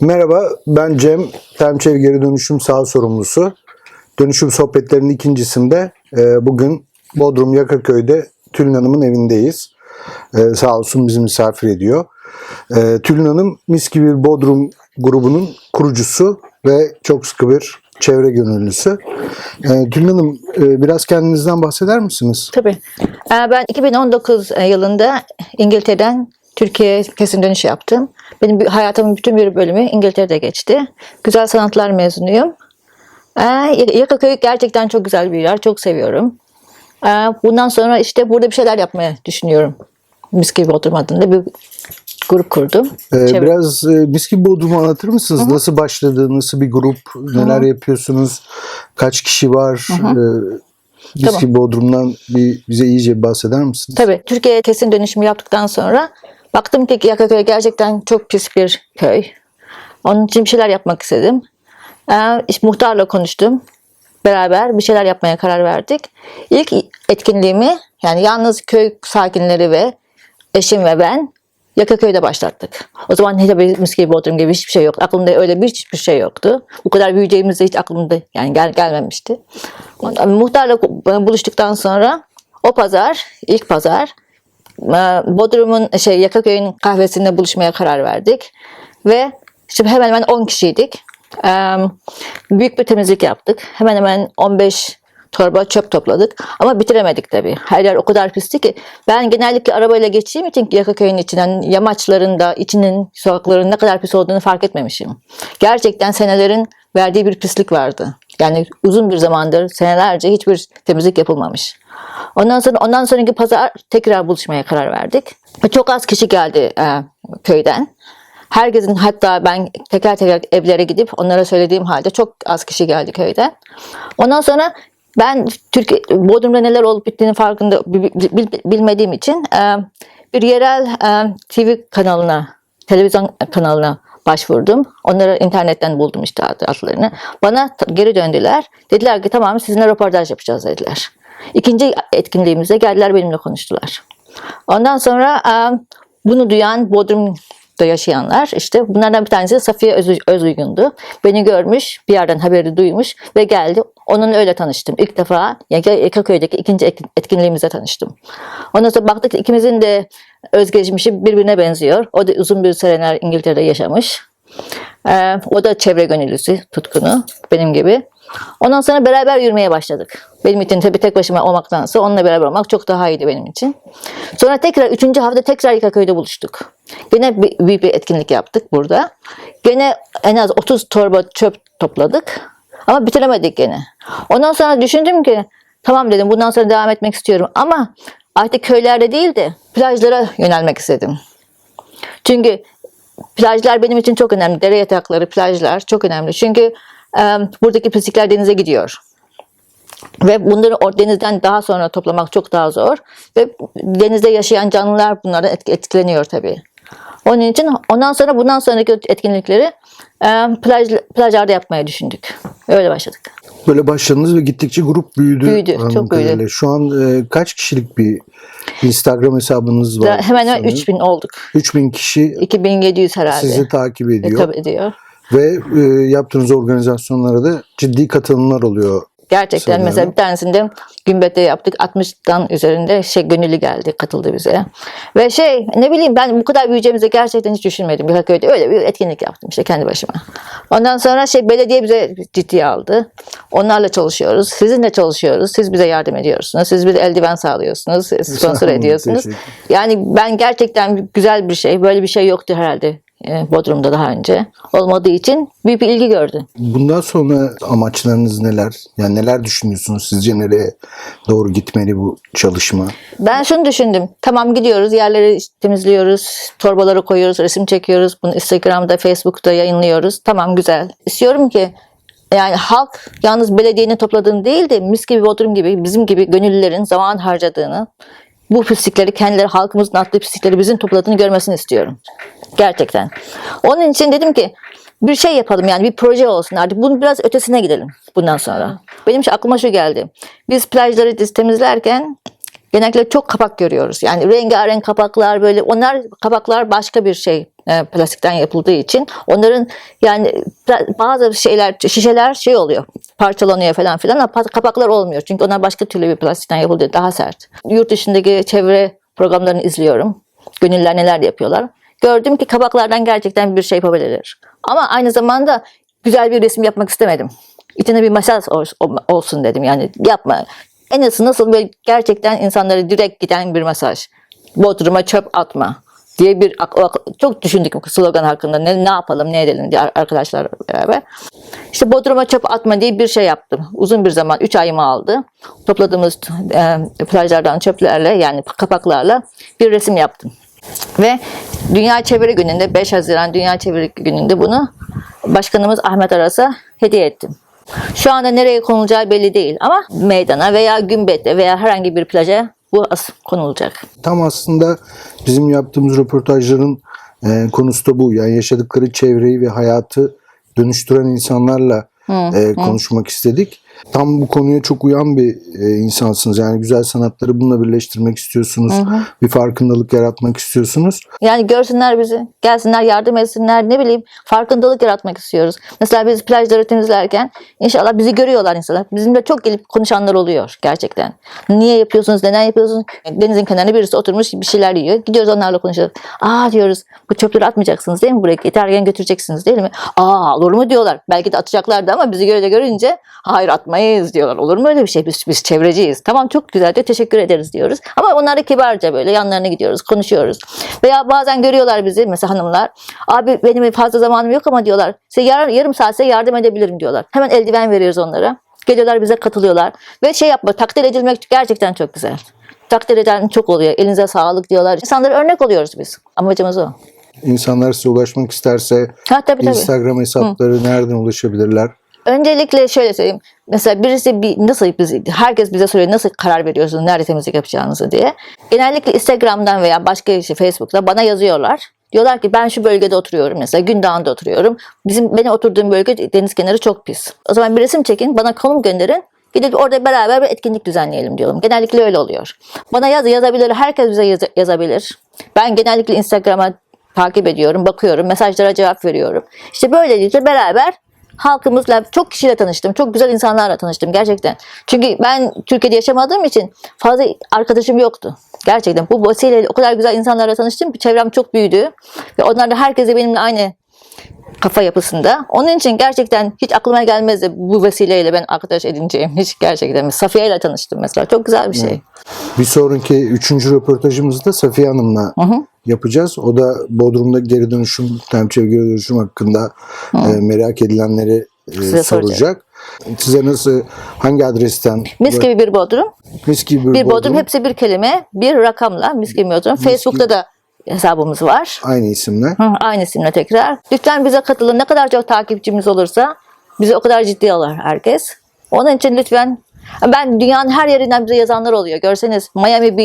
Merhaba, ben Cem, Temçev Geri Dönüşüm Sağ Sorumlusu. Dönüşüm sohbetlerinin ikincisinde e, bugün Bodrum Yakaköy'de Tülin Hanım'ın evindeyiz. E, sağ olsun bizi misafir ediyor. E, Tülin Hanım Mis gibi Bodrum grubunun kurucusu ve çok sıkı bir çevre gönüllüsü. E, Tülin Hanım biraz kendinizden bahseder misiniz? Tabii. Ben 2019 yılında İngiltere'den Türkiye'ye kesin dönüş yaptım. Benim hayatımın bütün bir bölümü İngiltere'de geçti. Güzel sanatlar mezunuyum. Ee, Yakaköy gerçekten çok güzel bir yer. Çok seviyorum. Ee, Bundan sonra işte burada bir şeyler yapmaya düşünüyorum. Mis gibi Bodrum adında bir grup kurdum. E, Çevre- biraz e, Mis gibi Bodrum'u anlatır mısınız? Nasıl başladı, nasıl bir grup, neler yapıyorsunuz, kaç kişi var? E, Mis Tamam. gibi Bodrum'dan bir, bize iyice bahseder misiniz? Tabii Türkiye'ye kesin dönüşümü yaptıktan sonra baktım ki Yakaköy gerçekten çok pis bir köy. Onun için bir şeyler yapmak istedim. Ee, işte muhtarla konuştum. Beraber bir şeyler yapmaya karar verdik. İlk etkinliğimi yani yalnız köy sakinleri ve eşim ve ben Yakaköy'de başlattık. O zaman hiç tabii mis gibi Bodrum gibi hiçbir şey yok. Aklımda öyle bir hiçbir şey yoktu. Bu kadar büyüyeceğimiz de hiç aklımda yani gel, gelmemişti. Muhtarla buluştuktan sonra o pazar, ilk pazar Bodrum'un şey Yakaköy'ün kahvesinde buluşmaya karar verdik. Ve şimdi hemen hemen 10 kişiydik. E, Büyük bir temizlik yaptık. Hemen hemen 15 torba çöp topladık. Ama bitiremedik tabii. Her yer o kadar pisti ki. Ben genellikle arabayla geçtiğim için Yakaköy'ün içinden yamaçlarında, içinin sokakların ne kadar pis olduğunu fark etmemişim. Gerçekten senelerin verdiği bir pislik vardı. Yani uzun bir zamandır senelerce hiçbir temizlik yapılmamış. Ondan sonra ondan sonraki pazar tekrar buluşmaya karar verdik. Ve Çok az kişi geldi e, köyden. Herkesin hatta ben teker teker evlere gidip onlara söylediğim halde çok az kişi geldi köyden. Ondan sonra ben Türkiye Bodrum'da neler olup bittiğini farkında bil- bil- bilmediğim için e, bir yerel e, TV kanalına, televizyon kanalına başvurdum. Onları internetten buldum işte ad- adlarını. Bana geri döndüler. Dediler ki tamam sizinle röportaj yapacağız dediler. İkinci etkinliğimizde geldiler benimle konuştular. Ondan sonra bunu duyan Bodrum'da yaşayanlar işte bunlardan bir tanesi Safiye Öz, Özuygun'du. Beni görmüş, bir yerden haberi duymuş ve geldi. Onunla öyle tanıştım. İlk defa Yakaköy'deki ikinci etkinliğimizde tanıştım. Ondan sonra baktık ki ikimizin de özgeçmişi birbirine benziyor. O da uzun bir seneler İngiltere'de yaşamış. Ee, o da çevre gönüllüsü, tutkunu benim gibi. Ondan sonra beraber yürümeye başladık. Benim için tabii tek başıma olmaktansa onunla beraber olmak çok daha iyiydi benim için. Sonra tekrar üçüncü hafta tekrar Yakaköy'de buluştuk. Gene büyük bir etkinlik yaptık burada. Gene en az 30 torba çöp topladık. Ama bitiremedik gene. Ondan sonra düşündüm ki tamam dedim bundan sonra devam etmek istiyorum. Ama artık köylerde değil de plajlara yönelmek istedim. Çünkü plajlar benim için çok önemli. Dere yatakları, plajlar çok önemli. Çünkü buradaki pislikler denize gidiyor. Ve bunları denizden daha sonra toplamak çok daha zor. Ve denizde yaşayan canlılar bunlara etki- etkileniyor tabii. Onun için ondan sonra bundan sonraki etkinlikleri e, plaj, plajlarda yapmaya düşündük. Öyle başladık. Böyle başladınız ve gittikçe grup büyüdü. Büyüdü, çok büyüdü. kadarıyla. Şu an e, kaç kişilik bir Instagram hesabınız var? Da- hemen hemen sanırım? 3000 olduk. 3000 kişi 2700 herhalde. sizi takip E, ediyor. tabii ediyor. Ve e, yaptığınız organizasyonlara da ciddi katılımlar oluyor. Gerçekten Sanırım. mesela bir tanesinde Gümbet'te yaptık. 60'tan üzerinde şey gönüllü geldi, katıldı bize. Ve şey ne bileyim ben bu kadar büyüyeceğimizi gerçekten hiç düşünmedim. Bir köyde öyle bir etkinlik yaptım işte kendi başıma. Ondan sonra şey belediye bize ciddiye aldı. Onlarla çalışıyoruz. Sizinle çalışıyoruz. Siz bize yardım ediyorsunuz. Siz bize eldiven sağlıyorsunuz. Sponsor ediyorsunuz. Yani ben gerçekten güzel bir şey. Böyle bir şey yoktu herhalde Bodrum'da daha önce. Olmadığı için büyük bir ilgi gördü. Bundan sonra amaçlarınız neler? Yani neler düşünüyorsunuz? Sizce nereye doğru gitmeli bu çalışma? Ben şunu düşündüm. Tamam gidiyoruz, yerleri temizliyoruz, torbaları koyuyoruz, resim çekiyoruz. Bunu Instagram'da, Facebook'ta yayınlıyoruz. Tamam güzel. İstiyorum ki yani halk yalnız belediyenin topladığını değil de mis gibi Bodrum gibi bizim gibi gönüllülerin zaman harcadığını bu pislikleri kendileri halkımızın attığı pislikleri bizim topladığını görmesini istiyorum. Gerçekten. Onun için dedim ki bir şey yapalım yani bir proje olsun artık bunun biraz ötesine gidelim bundan sonra. Benim şu aklıma şu geldi. Biz plajları temizlerken genellikle çok kapak görüyoruz. Yani rengarenk kapaklar böyle onlar kapaklar başka bir şey. e, plastikten yapıldığı için onların yani bazı şeyler şişeler şey oluyor parçalanıyor falan filan ama pa- kapaklar olmuyor çünkü onlar başka türlü bir plastikten yapıldığı daha sert. Yurt dışındaki çevre programlarını izliyorum. Gönüller neler yapıyorlar. Gördüm ki kapaklardan gerçekten bir şey yapabilirler. Ama aynı zamanda güzel bir resim yapmak istemedim. İçine bir mesaj ol- olsun dedim yani yapma. En azı nasıl böyle gerçekten insanlara direkt giden bir mesaj. Bodrum'a çöp atma diye bir çok düşündük bu slogan hakkında ne, ne yapalım ne edelim diye arkadaşlar beraber. İşte Bodrum'a çöp atma diye bir şey yaptım. Uzun bir zaman 3 ayımı aldı. Topladığımız e, plajlardan çöplerle yani kapaklarla bir resim yaptım. Ve Dünya Çevre Günü'nde 5 Haziran Dünya Çevre Günü'nde bunu Başkanımız Ahmet Aras'a hediye ettim. Şu anda nereye konulacağı belli değil ama meydana veya gümbette veya herhangi bir plaja bu konulacak. Tam aslında bizim yaptığımız röportajların e, konusu da bu. Yani yaşadıkları çevreyi ve hayatı dönüştüren insanlarla e, konuşmak istedik. Tam bu konuya çok uyan bir e, insansınız. Yani güzel sanatları bununla birleştirmek istiyorsunuz. Bir farkındalık yaratmak istiyorsunuz. Yani görsünler bizi, gelsinler yardım etsinler ne bileyim farkındalık yaratmak istiyoruz. Mesela biz plajları temizlerken inşallah bizi görüyorlar insanlar. Bizimle çok gelip konuşanlar oluyor gerçekten. Niye yapıyorsunuz, neden yapıyorsunuz? Denizin kenarına birisi oturmuş bir şeyler yiyor. Gidiyoruz onlarla konuşuyoruz. Aa diyoruz bu çöpleri atmayacaksınız değil mi buraya? Giderken götüreceksiniz değil mi? Aa olur mu diyorlar. Belki de atacaklardı ama bizi göre görünce hayır atmayız diyorlar. Olur mu öyle bir şey? Biz, biz çevreciyiz. Tamam çok güzel diyor teşekkür ederiz diyoruz. Ama onlar da kibarca böyle yanlarına gidiyoruz konuşuyoruz. Veya bazen görüyorlar bizi mesela hanımlar. Abi benim fazla zamanım yok ama diyorlar. Size yar, yarım saat size yardım edebilirim diyorlar. Hemen eldiven veriyoruz onlara. Geliyorlar bize katılıyorlar. Ve şey yapma takdir edilmek gerçekten çok güzel. Takdir eden çok oluyor. Elinize sağlık diyorlar. İnsanlara örnek oluyoruz biz. Amacımız o. İnsanlar size ulaşmak isterse Ha tabii tabii. Instagram hesapları nereden ulaşabilirler? Öncelikle şöyle söyleyeyim. Mesela birisi bir, nasıl biz, herkes bize soruyor nasıl karar veriyorsunuz nerede temizlik yapacağınızı diye. Genellikle Instagram'dan veya başka işte Facebook'ta bana yazıyorlar. Diyorlar ki ben şu bölgede oturuyorum mesela Gündoğan'da oturuyorum. Bizim benim oturduğum bölge deniz kenarı çok pis. O zaman bir resim çekin bana konum gönderin. Gidip orada beraber bir etkinlik düzenleyelim diyorum. Genellikle öyle oluyor. Bana yaz yazabilir. Herkes bize yaz- yazabilir. Ben genellikle Instagram'a takip ediyorum, bakıyorum, mesajlara cevap veriyorum. İşte böylelikle beraber halkımızla çok kişiyle tanıştım. Çok güzel insanlarla tanıştım gerçekten. Çünkü ben Türkiye'de yaşamadığım için fazla arkadaşım yoktu. Gerçekten bu vesileyle o kadar güzel insanlarla tanıştım ki çevrem çok büyüdü. Ve onlar da herkese benimle aynı kafa yapısında. Onun için gerçekten hiç aklıma gelmezdi bu vesileyle ben arkadaş edineceğim. Hiç gerçekten. Safiye ile tanıştım mesela. Çok güzel bir şey. Bir sonraki üçüncü röportajımızı da Safiye Hanım'la yapacağız. O da Bodrum'da geri dönüşüm, temçev geri dönüşüm hakkında e, merak edilenleri e, Size soracak. soracak. Size nasıl, hangi adresten? Mis gibi bir bodrum. Mis gibi bir, Bir bodrum, Bodrum. hepsi bir kelime, bir rakamla mis gibi bodrum. Facebook'ta da hesabımız var. Aynı isimle. Hı, aynı isimle tekrar. Lütfen bize katılın. Ne kadar çok takipçimiz olursa bizi o kadar ciddi alır herkes. Onun için lütfen ben dünyanın her yerinden bize yazanlar oluyor. Görseniz Miami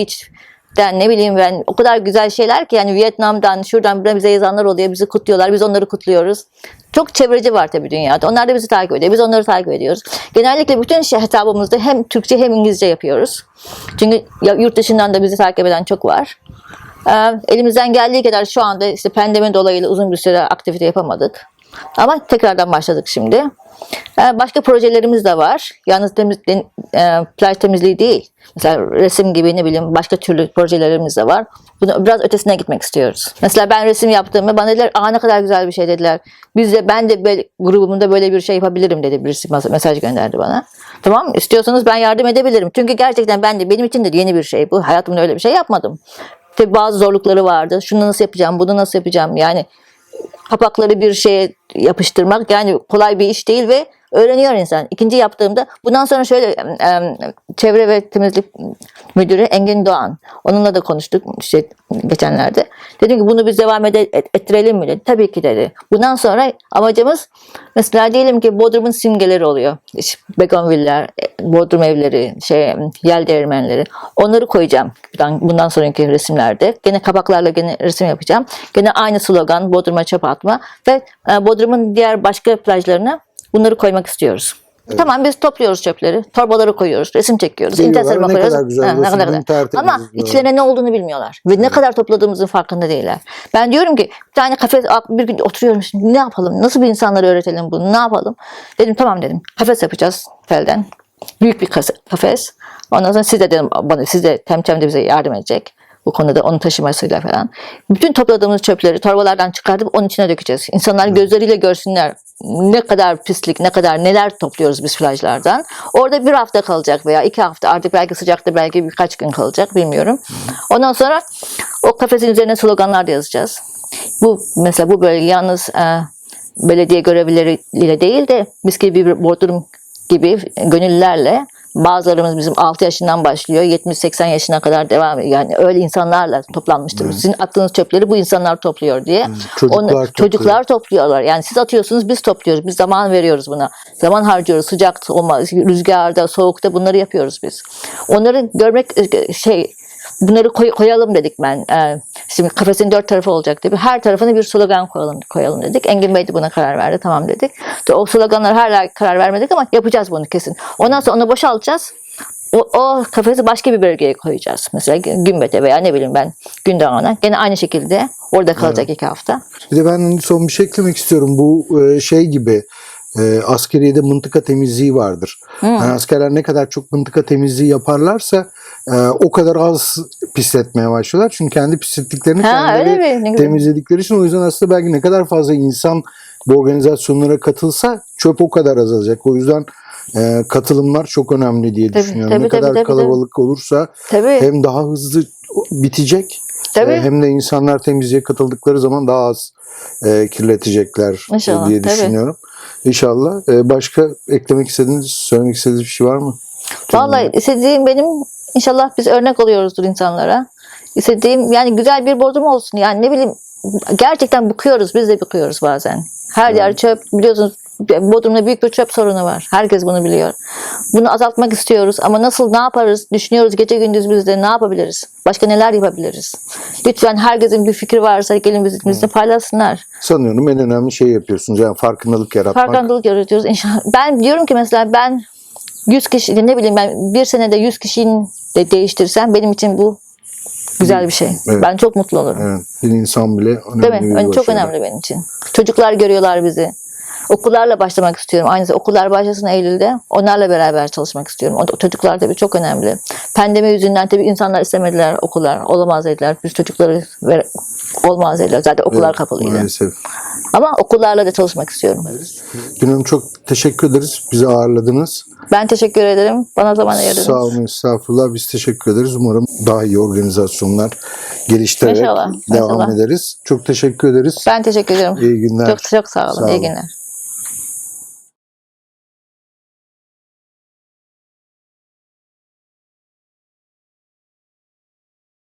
Beach'ten ne bileyim ben o kadar güzel şeyler ki yani Vietnam'dan şuradan bize yazanlar oluyor. Bizi kutluyorlar. Biz onları kutluyoruz. Çok çevreci var tabii dünyada. Onlar da bizi takip ediyor. Biz onları takip ediyoruz. Genellikle bütün şey hesabımızda hem Türkçe hem İngilizce yapıyoruz. Çünkü yurt dışından da bizi takip eden çok var. Ee, elimizden geldiği kadar şu anda işte pandemi dolayıyla uzun bir süre aktivite yapamadık. Ama tekrardan başladık şimdi. Ee, başka projelerimiz de var. Yalnız temiz, e, plaj temizliği değil. Mesela resim gibi ne bileyim başka türlü projelerimiz de var. Bunu biraz ötesine gitmek istiyoruz. Mesela ben resim yaptığımda bana dediler aa ne kadar güzel bir şey dediler. Biz de ben de böyle, grubumda böyle bir şey yapabilirim dedi birisi mes- mesaj gönderdi bana. Tamam istiyorsanız ben yardım edebilirim. Çünkü gerçekten ben de benim için de yeni bir şey bu. Hayatımda öyle bir şey yapmadım. Tabii bazı zorlukları vardı. Şunu nasıl yapacağım, bunu nasıl yapacağım? Yani kapakları bir şeye yapıştırmak yani kolay bir iş değil ve öğreniyor insan. İkinci yaptığımda bundan sonra şöyle em, çevre ve temizlik müdürü Engin Doğan onunla da konuştuk işte geçenlerde. Dedim ki bunu biz devam ede, et- ettirelim mi dedi. Tabii ki dedi. Bundan sonra amacımız mesela diyelim ki Bodrum'un simgeleri oluyor. İşte begonviller, e, Bodrum evleri, şey yel değirmenleri. Onları koyacağım bundan, bundan sonraki resimlerde. Gene kapaklarla gene resim yapacağım. Gene aynı slogan Bodrum'a çöp atma ve e, Bodrum'un diğer başka plajlarına bunları koymak istiyoruz. Tamam biz topluyoruz çöpleri. Torbaları koyuyoruz. Resim çekiyoruz. Geliyorlar, internet ne kadar güzel Ha, ne kadar güzel. Ama içlerine ne olduğunu bilmiyorlar. Ve ne kadar topladığımızın farkında değiller. Ben diyorum ki bir tane kafes bir gün oturuyorum şimdi ne yapalım? Nasıl bir insanlara öğretelim bunu? Ne yapalım? Dedim tamam dedim. Kafes yapacağız felden. Büyük bir kafes. Ondan sonra siz de dedim bana siz de Temtem de bize yardım edecek. Bu konuda onu taşımasıyla falan. Bütün topladığımız çöpleri torbalardan çıkartıp onun içine dökeceğiz. İnsanlar gözleriyle görsünler ne kadar pislik, ne kadar neler topluyoruz biz plajlardan. Orada bir hafta kalacak veya iki hafta artık belki sıcakta belki birkaç gün kalacak bilmiyorum. Ondan sonra o kafesin üzerine sloganlar da yazacağız. Bu mesela bu bölge yalnız e, belediye görevlileriyle değil de biz gibi bir Bodrum gibi gönüllülerle bazılarımız bizim 6 yaşından başlıyor 70-80 yaşına kadar devam ediyor. Yani öyle insanlarla toplanmıştır. Sizin attığınız çöpleri bu insanlar topluyor diye. Çocuklar Onu- topluyor. çocuklar topluyorlar. Yani siz atıyorsunuz biz topluyoruz. Biz zaman veriyoruz buna. Zaman harcıyoruz. Sıcak olmaz, rüzgarda, soğukta bunları yapıyoruz biz. Onları görmek e, şey bunları koy- koyalım dedik ben. Ee, şimdi kafesin dört tarafı olacak dedi. Her tarafına bir slogan koyalım, koyalım dedik. Engin Bey de buna karar verdi. Tamam dedik. O sloganlara hala karar vermedik ama yapacağız bunu kesin. Ondan sonra onu boşaltacağız. O, o kafesi başka bir bölgeye koyacağız. Mesela Gümbet'e veya ne bileyim ben Gündoğan'a. Gene aynı şekilde orada kalacak iki hafta. Bir de ben son bir şey eklemek istiyorum. Bu e, şey gibi e, askeriyede mıntıka temizliği vardır. Yani askerler ne kadar çok mıntıka temizliği yaparlarsa e, o kadar az pisletmeye başlıyorlar. Çünkü kendi pislettiklerini Ha, kendileri temizledikleri için o yüzden aslında belki ne kadar fazla insan bu organizasyonlara katılsa çöp o kadar azalacak. O yüzden e, katılımlar çok önemli diye Tabii, düşünüyorum. tabii, ne kadar tabii, tabii, kalabalık olursa Tabii. hem daha hızlı bitecek Tabii. e, hem de insanlar temizliğe katıldıkları zaman daha az e, kirletecekler İnşallah, diye tabii. İnşallah. E, başka eklemek istediğiniz, söylemek istediğiniz bir şey var mı? Vallahi istediğim benim inşallah biz örnek oluyoruzdur insanlara. İstediğim yani güzel bir bodrum olsun. Yani ne bileyim gerçekten bıkıyoruz. Biz de bıkıyoruz bazen. Her yer çöp. Biliyorsunuz Bodrum'da büyük bir çöp sorunu var. Herkes bunu biliyor. Bunu azaltmak istiyoruz ama nasıl ne yaparız düşünüyoruz gece gündüz biz de ne yapabiliriz? Başka neler yapabiliriz? Lütfen herkesin bir fikri varsa gelin biz- bizimle paylaşsınlar. Sanıyorum en önemli şey yapıyorsunuz. Yani farkındalık yaratmak. Farkındalık yaratıyoruz inşallah. Ben diyorum ki mesela ben 100 kişi ne bileyim ben bir senede 100 kişiyi de değiştirsem benim için bu güzel bir şey. Evet. Ben çok mutlu olurum. Evet, bir insan bile önemli Değil mi? bir Yani çok önemli benim için. Çocuklar görüyorlar bizi. Okullarla başlamak istiyorum. Aynısı okullar başlasın Eylül'de. Onlarla beraber çalışmak istiyorum. O çocuklar tabii çok önemli. Pandemi yüzünden tabii insanlar istemediler okullar. Olamaz dediler. Biz çocukları ver, olmaz dediler. Zaten okullar Evet, kapalıydı. Maalesef. Ama okullarla da çalışmak istiyorum. Gül Hanım çok teşekkür ederiz. Bizi ağırladınız. Ben teşekkür ederim. Bana zaman ayırdınız. Sağ olun, estağfurullah. Biz teşekkür ederiz. Umarım daha iyi organizasyonlar geliştirerek İnşallah, devam inşallah. ederiz. Çok teşekkür ederiz. Ben teşekkür ederim. İyi günler. Çok çok sağ olun. Sağ İyi olun. günler.